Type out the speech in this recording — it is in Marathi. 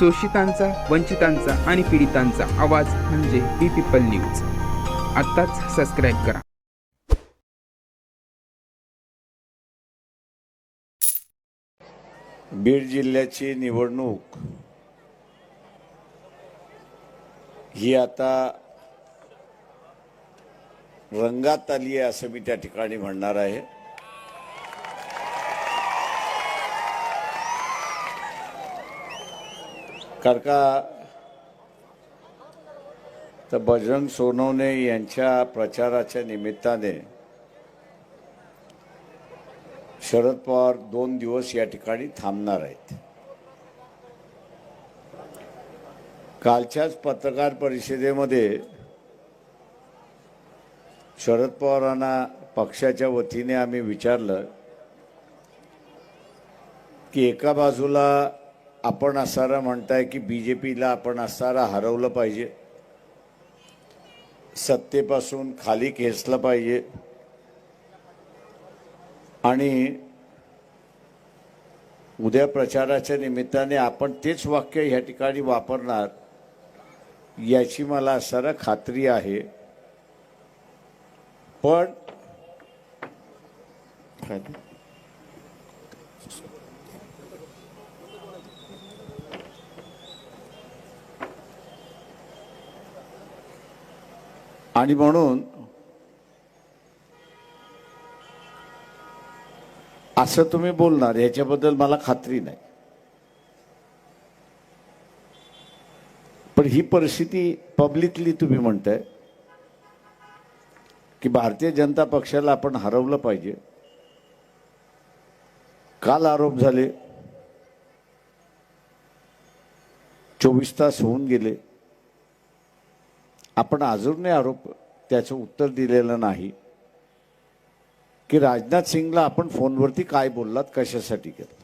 शोषितांचा वंचितांचा आणि पीडितांचा आवाज म्हणजे बी पीपल न्यूज. आत्ताच सबस्क्राईब करा. बीड जिल्ह्याची निवडणूक ही आता रंगात आली आहे असं मी त्या ठिकाणी म्हणणार आहे. कारण का तर बजरंग सोनवणे यांच्या प्रचाराच्या निमित्ताने शरद पवार दोन दिवस या ठिकाणी थांबणार आहेत. कालच्याच पत्रकार परिषदेमध्ये शरद पवारांना पक्षाच्या वतीने आम्ही विचारलं की एका बाजूला आपण असणारा म्हणताय की बी जे पीला आपण असणारा हरवलं पाहिजे. सत्तेपासून खाली खेचलं पाहिजे. आणि उद्या प्रचाराच्या निमित्ताने आपण तेच वाक्य ह्या ठिकाणी वापरणार याची मला असणारा खात्री आहे. पण आणि म्हणून असं तुम्ही बोलणार याच्याबद्दल मला खात्री नाही. पण ही परिस्थिती पब्लिकली तुम्ही म्हणताय की भारतीय जनता पक्षाला आपण हरवलं पाहिजे. काल आरोप झाले. चोवीस तास होऊन गेले. आपण अजूनही आरोप त्याचं उत्तर दिलेलं नाही की राजनाथ सिंगला आपण फोनवरती काय बोललात कशासाठी केलं